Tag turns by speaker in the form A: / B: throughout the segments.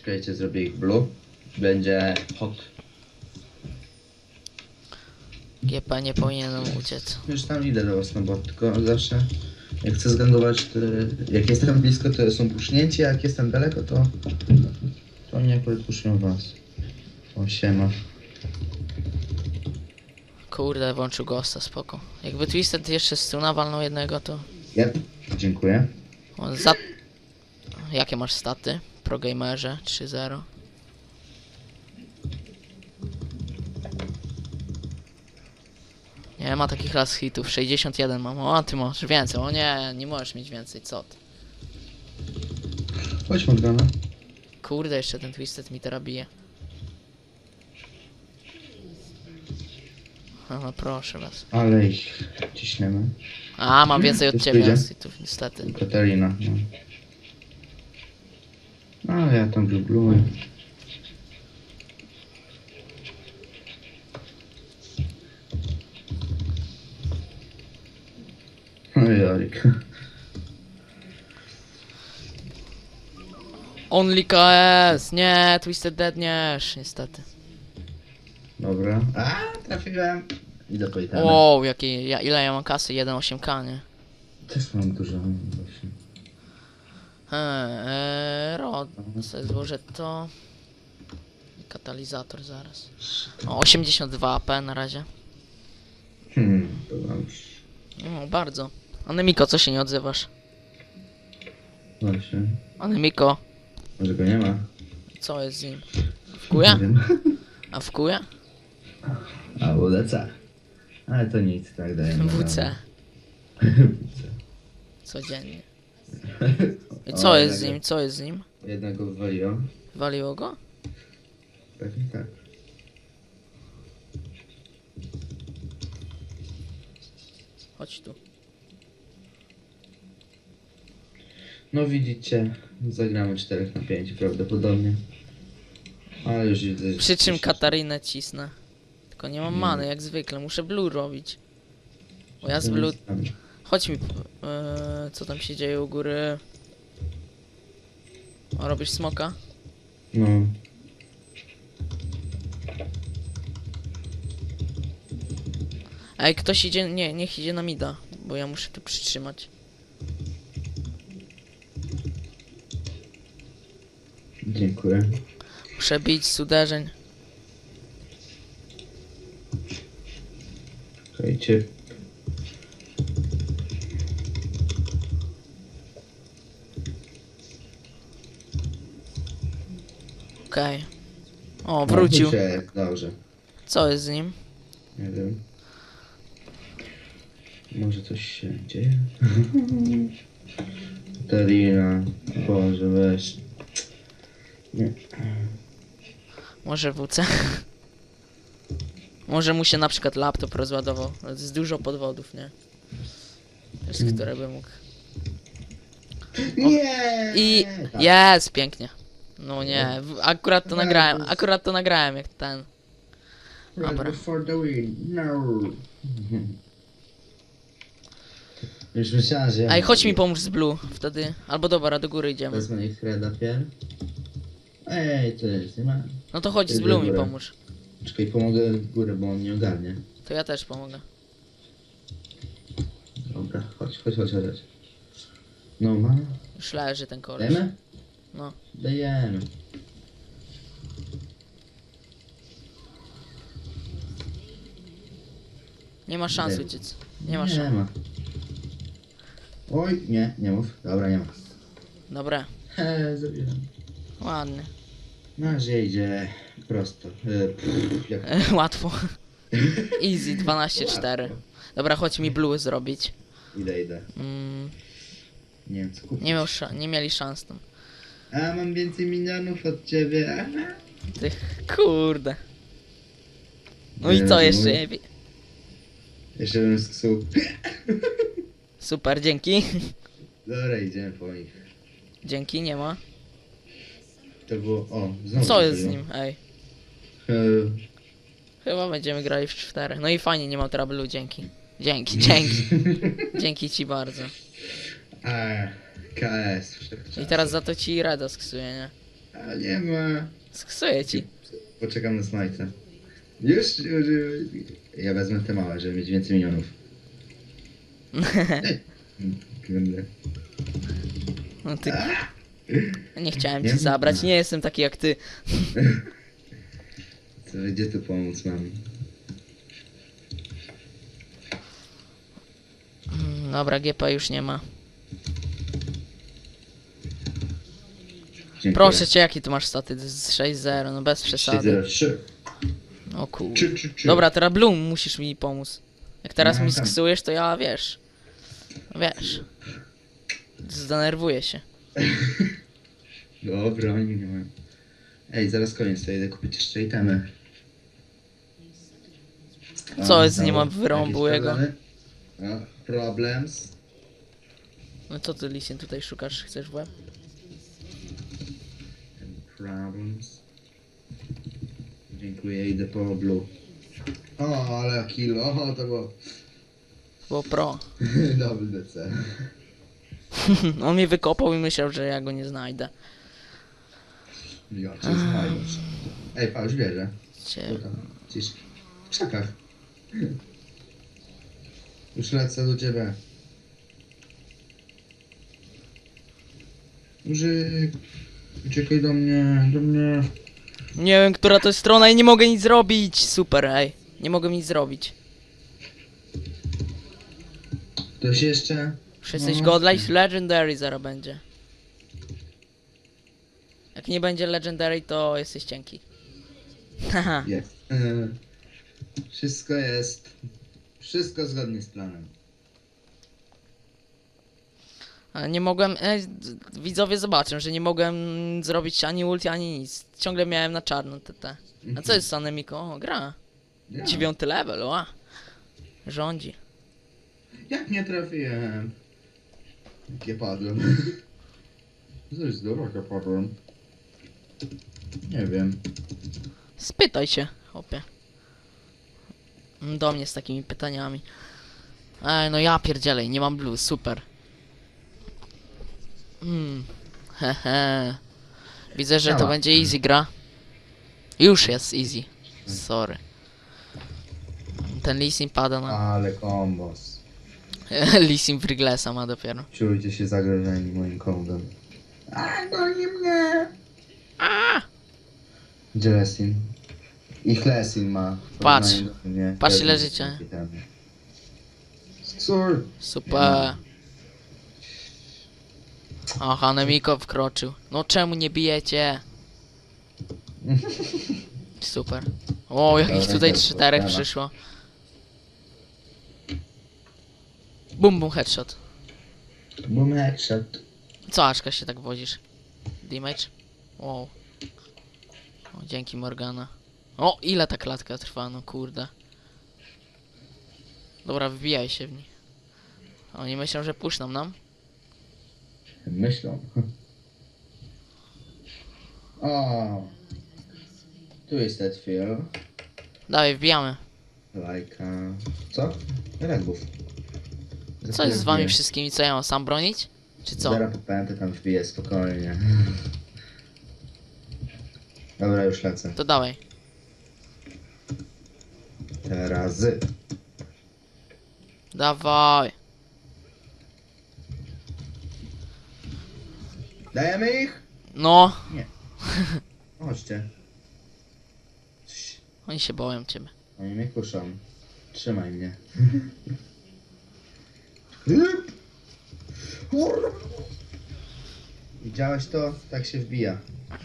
A: Czekajcie, zrobię ich blue. Będzie hot.
B: GP nie powinienem uciec.
A: Już tam idę do was, no bo tylko zawsze jak chcę zgandować, to jak jestem blisko, to są pusznięci, a jak jestem daleko, to to oni akurat puszczą was. O, siema.
B: Kurde, włączył Ghosta, spoko. Jakby Twisted jeszcze stuna walnął jednego, to...
A: Yep. Dziękuję.
B: On za... Jakie masz staty? Pro gamerze 3-0. Nie ma takich raz hitów, 61 mam. O, ty masz więcej. O nie, nie możesz mieć więcej, co ty?
A: Chodź Morgana.
B: Kurde, jeszcze ten Twisted mi teraz bije. No proszę was.
A: Ale ich ciśniemy.
B: A, mam więcej od ciebie hitów, niestety.
A: Katarina, no. No, ja tam żubluję. Oj, Jorik.
B: Only KS! Nie, Twisted Deadniesz, niestety.
A: Dobra. A, trafiłem. Idę po.
B: Wow, jakie, ja, ile ja mam kasy? 1,8k, nie?
A: Też mam dużo właśnie.
B: Eee, rod, sobie złożę to. Katalizator zaraz. O, 82 AP na razie.
A: Hmm, to już.
B: No, bardzo. Anemiko, co się nie odzywasz?
A: Właśnie.
B: Anemiko,
A: Może go nie ma?
B: co jest z nim?
A: Nie wiem.
B: A wkuje?
A: A, WDC. Ale to nic, tak daje.
B: WC. Codziennie. I co
A: O,
B: jest z
A: jednak
B: nim? Co jest z nim?
A: Jednego wywaliłem.
B: Waliło go?
A: Pewnie tak.
B: Chodź tu.
A: No widzicie, zagramy 4 na 5 prawdopodobnie. Ale już widzę, że...
B: Przy czym Katarinę cisnę. Tylko nie mam many, jak zwykle. Muszę blue robić. Bo ja z blue... Chodź mi... Yy, co tam się dzieje u góry? O, robisz smoka?
A: No.
B: Ej, ktoś idzie... Nie, niech idzie na mida. Bo ja muszę tu przytrzymać.
A: Dziękuję.
B: Muszę bić z uderzeń.
A: Słuchajcie.
B: Okej. O,
A: No,
B: wrócił.
A: uciekł, Dobrze.
B: Co jest z nim?
A: Nie wiem. Może coś się dzieje? Katarina. Boże, weź. Nie.
B: Może WC? Może mu się na przykład laptop rozładował. To jest dużo podwodów, nie? Przez
A: Mm.
B: które by mógł.
A: Nie!
B: I
A: Tak.
B: jest, pięknie. No nie, w- akurat to nagrałem, akurat to nagrałem jak ten. Dobra.
A: Run for the win. No. Już myślałem, że ja...
B: Ej, chodź mi pomóż z blue, wtedy. Albo dobra, do góry idziemy.
A: Wezmę ich Reda pier. Ej, to jest, nie ma.
B: No to chodź z blue mi pomóż.
A: Czekaj, pomogę w górę, bo on nie ogarnie.
B: To ja też pomogę.
A: Dobra, chodź, chodź, chodź, chodź. chodź. No ma.
B: Już leży ten koleś.
A: Dajemy?
B: No.
A: Dajemy.
B: Nie ma szans
A: Daj.
B: uciec. Nie ma
A: Nie
B: szans.
A: ma. Oj, nie, nie mów. Dobra, nie ma.
B: Dobra,
A: He, zabieram.
B: ładnie.
A: Na razie idzie prosto. E, pff, jak...
B: Łatwo. Easy, 12-4. Dobra, chodź mi blue zrobić.
A: Idę, idę.
B: Mm,
A: Nie wiem co kupić.
B: nie, miał sza- nie mieli szans tam.
A: A, mam więcej minionów od ciebie. Aha.
B: Ty, kurde. No i co jeszcze? nie wie-
A: Jeszcze bym sksuł.
B: Super, dzięki.
A: Dobra, idziemy po nich.
B: Dzięki, nie ma.
A: To było... O, znowu
B: Co jest z
A: było.
B: nim? Ej,
A: E,
B: chyba będziemy grali w cztery. No i fajnie, nie ma trouble, dzięki. Dzięki, dzięki. Dzięki ci bardzo.
A: A, KS.
B: I teraz za to ci Reda sksuję, nie?
A: A nie ma.
B: Sksuję ci.
A: Poczekam na smajta. Już, już, już. Ja wezmę te małe, żeby mieć więcej minionów.
B: No ty... Nie chciałem ci zabrać, nie jestem taki jak ty.
A: Co, gdzie tu pomóc mam?
B: Mm, Dobra, GP już nie ma.
A: Dziękuję.
B: Proszę cię, jaki ty masz staty? To jest 6-0, no bez przesady.
A: 3
B: O kur...
A: Czy, czy, czy.
B: Dobra, teraz Bloom musisz mi pomóc. Jak teraz
A: No,
B: mi sksujesz, to ja wiesz. Wiesz. Zdenerwuję się.
A: Dobra, oni nie mają. Ej, zaraz koniec, to idę kupić jeszcze itemy.
B: Co
A: A,
B: jest, nie
A: znowu
B: ma wyrąbu jego?
A: problems.
B: No co ty, Lisin, tutaj szukasz? Chcesz w łeb?
A: Problems. Dziękuję, idę po blue. O, ale kill, o, to było
B: Bo pro.
A: double DC.
B: On mnie wykopał i myślał, że ja go nie znajdę.
A: Ja cię znajdziesz. Ej, pa, już wierzę.
B: Cię...
A: Gdzieś w krzakach. Już lecę do ciebie. Użyk. Uciekaj do mnie, do mnie.
B: Nie wiem, która to jest strona i nie mogę nic zrobić. Super, ej. Nie mogę nic zrobić.
A: Ktoś jeszcze?
B: Już jesteś
A: No.
B: godlike legendary zaraz będzie. Jak nie będzie legendary, to jesteś cienki. Haha.
A: Jest. E, Wszystko jest. Wszystko zgodnie z planem.
B: Ale nie mogłem. E, widzowie zobaczą, że nie mogłem zrobić ani ulti, ani nic. Ciągle miałem na czarno TT. A co jest z Anemiko? O, gra.
A: Ja.
B: Dziewiąty level, ła. Rządzi.
A: Jak nie trafiłem? Jak ja padłem. Co jest dobra, jak ja padłem? Nie wiem.
B: Spytaj się, chłopie. Do mnie z takimi pytaniami. Ej, no ja pierdzielej, nie mam blue, super. Hmm, hehe. Widzę, że to
A: Działa.
B: będzie easy gra. Już jest easy. Sorry. Ten leasing pada na...
A: Ale kombos.
B: leasing Wriglesa ma dopiero.
A: Czujcie się zagrożeni moim kombem. A, goni mnie!
B: A!
A: Gdzie Lesin? Ich Lesin ma.
B: Patrz.
A: porównaniu do mnie.
B: Patrz, ile życia. Super. Aha, Nemiko wkroczył. No czemu nie bijecie? Super. O, jakich
A: Dobra,
B: tutaj czterech przyszło. Bum bum headshot.
A: Boom headshot.
B: Co Aczka się tak wodzisz? Damage? Wow. O, dzięki Morgana. O, ile ta klatka trwa, no kurde. Dobra, wbijaj się w nich. Oni myślą, że puszczą nam.
A: Myślą. O. Tu jest feel.
B: Dawaj, wbijamy.
A: Lajka. Co? Rębów.
B: Co jest z wami wszystkimi? Co ja mam sam bronić? Czy co?
A: Zaraz popętę tam wbiję spokojnie. Dobra, już lecę.
B: To dawaj.
A: Teraz.
B: Dawaj.
A: Dajemy ich?
B: No,
A: Chodźcie. Cii,
B: oni się boją ciebie.
A: Oni mnie kuszą. Trzymaj mnie. Widziałeś to? Tak się wbija.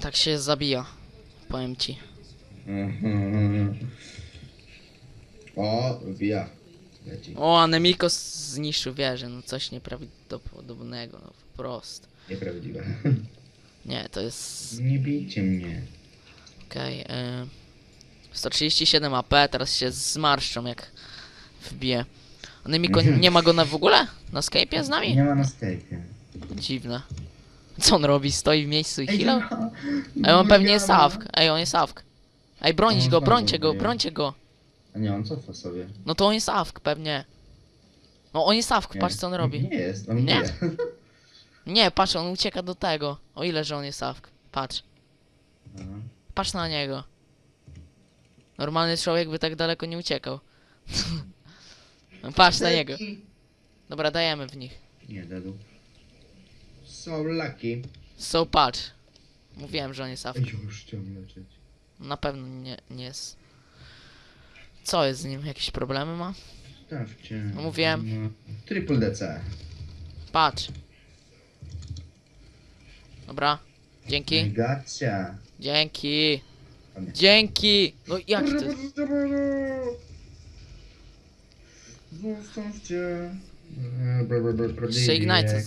B: Tak się zabija. Powiem ci.
A: O, wbija. Leci.
B: O, Anemiko zniszczył wieżę. No coś nieprawdopodobnego. No po prostu.
A: Nieprawdziwe.
B: Nie, to jest...
A: Nie bijcie mnie.
B: Okej. y, 137 AP, teraz się zmarszczą jak wbije. Anemiko, nie ma go na w ogóle? Na Skype'ie z nami?
A: Nie ma na Skype'ie.
B: Dziwne. Co on robi? Stoi w miejscu i healał?
A: no,
B: Ej, on pewnie jest. Sawk. Ej, on jest Sawk. Ej, bronić
A: On
B: go, brońcie go, brońcie go.
A: A nie, on cofa sobie.
B: No to on jest Sawk, pewnie. No on jest
A: Nie.
B: patrz co on robi.
A: Nie jest, on
B: Nie?
A: nie.
B: Nie, patrz, on ucieka do tego. O ile, że on jest Sawk. Patrz.
A: Aha.
B: Patrz na niego. Normalny człowiek by tak daleko nie uciekał. Patrz na niego. Dobra, dajemy w nich.
A: Nie, dedu. So lucky.
B: So patrz. Mówiłem, że on jest Afryką.
A: Już chciałem.
B: Na pewno nie, nie jest. Co jest z nim? Jakieś problemy ma?
A: Stawcie.
B: No mówiłem.
A: No. Triple DC.
B: Patrz. Dobra. Dzięki.
A: Gacia.
B: Dzięki. Dzięki. No jak ty?
A: Zostawcie.
B: Jeszcze Ignite.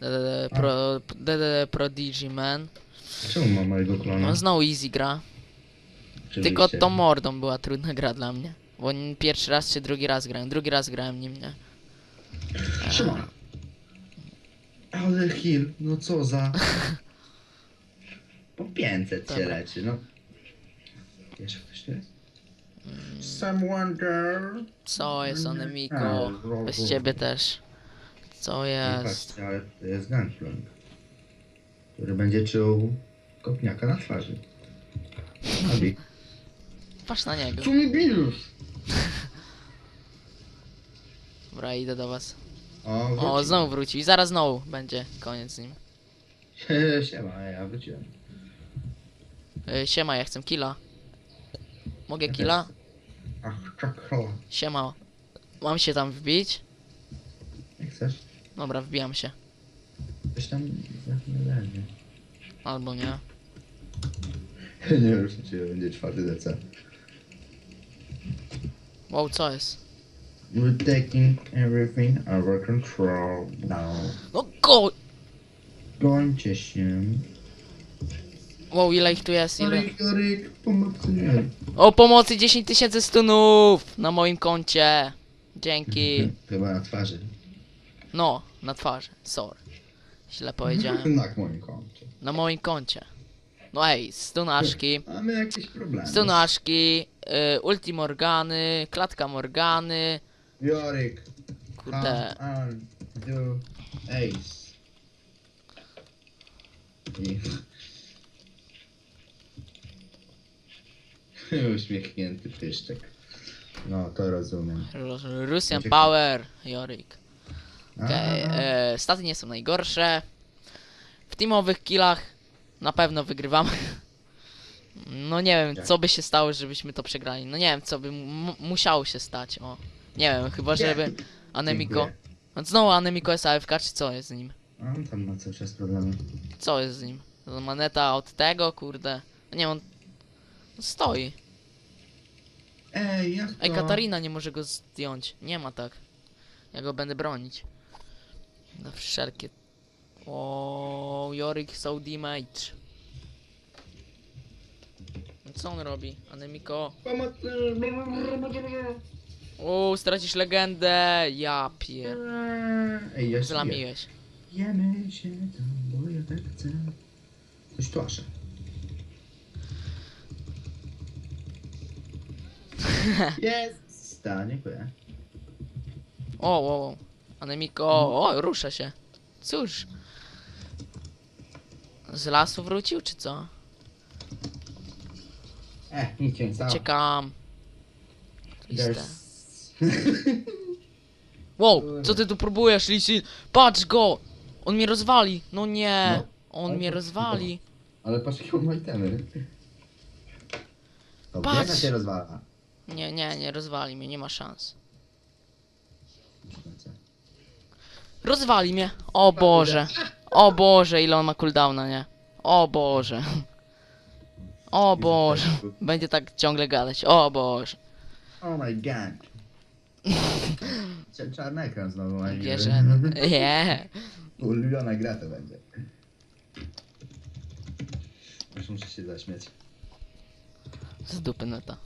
B: DDD Pro, DDD Prodigy Man.
A: Czemu ma mojego klona?
B: No znowu easy gra. Tylko to mordą była trudna gra dla mnie. Bo pierwszy raz czy drugi raz grałem. Drugi raz grałem nim, nie?
A: Szymon. Ale heal, no co za... Po 500 się
B: Dobra.
A: leczy, no. Jeszcze ktoś tu jest? Someone there?
B: Co jest
A: A,
B: Onemiko?
A: wrogu.
B: Bez ciebie też. Co
A: Nie
B: jest?
A: patrzcie, ale to jest Gunflunk. Który będzie czuł kopniaka na twarzy. Abi.
B: Patrz na niego.
A: Co mi bijesz?
B: Dobra, idę do was.
A: O,
B: O,
A: wrócił.
B: znowu wrócił. I zaraz znowu będzie koniec z nim.
A: Siema, ja wróciłem.
B: Y, siema, ja chcę killa. Mogę
A: Ja
B: killa?
A: Ach, czakro.
B: Siema. Mam się tam wbić?
A: Jak chcesz?
B: Dobra, wbijam się.
A: Coś tam leży.
B: Albo nie.
A: Nie wiem, czy będzie czwarty DC.
B: Wow, co jest?
A: We're taking everything under control now.
B: No go!
A: Gońcie się.
B: Wow, ile ich tu jest? Ile?
A: Pomocy nie.
B: O pomocy 10 tysięcy stunów na moim koncie. Dzięki.
A: Chyba na twarzy.
B: No, na twarzy. Sorry. Źle powiedziałem.
A: Na moim koncie.
B: Na moim koncie. No ej, stunaszki.
A: Mamy jakieś problemy.
B: Stunaszki, y, ulti Morgany, klatka Morgany.
A: Joryk,
B: Kurde.
A: on, do ace. I... Uśmiechnięty pyszczek. No, to rozumiem.
B: Ru- Russian
A: Uciekł.
B: Power, Jorik. Okej, e, staty nie są najgorsze. W teamowych killach na pewno wygrywamy. No nie wiem, co by się stało, żebyśmy to przegrali. No nie wiem, co by mu- musiało się stać, o. Nie wiem, chyba żeby Anemiko...
A: Dziękuję.
B: No znowu Anemiko jest AFK, czy co jest z nim?
A: A on tam ma cały czas problemy.
B: Co jest z nim? To Maneta od tego, kurde. No nie, on... Stoi.
A: Ej, jak to?
B: Ej, Katarina nie może go zdjąć. Nie ma tak. Ja go będę bronić. Na wszelkie. O, Jorik so damage. No Co on robi? Anemiko.
A: Pomocy!
B: O, stracisz legendę. Ja pier...
A: Ej,
B: Zlamiłeś.
A: Jemy się tam, bo ja tak chcę. Coś tłasze. Jest! Tak, dziękuję.
B: O, o, o. Anemiko. O, rusza się. Cóż. Z lasu wrócił, czy co?
A: E, nic się nie stało.
B: Ciekam. Triste.
A: There's...
B: Wow, co ty tu próbujesz, Lisin? Patrz go! On mnie rozwali! No nie!
A: No,
B: On
A: ale
B: mnie
A: to-
B: rozwali!
A: Ale patrz jakie on ma itemy. To
B: Patrz!
A: biega się rozwala.
B: Nie, nie, nie rozwali mnie, nie ma szans. Rozwali mnie! O Boże! O Boże, ile on ma cooldowna, nie? O Boże! O Boże! Będzie tak ciągle gadać, o Boże!
A: Oh my god. Czarny ekran znowu ma.
B: Bierze... Nie!
A: Ulubiona gra to będzie. Już muszę się zaśmiać.
B: Z dupy neta.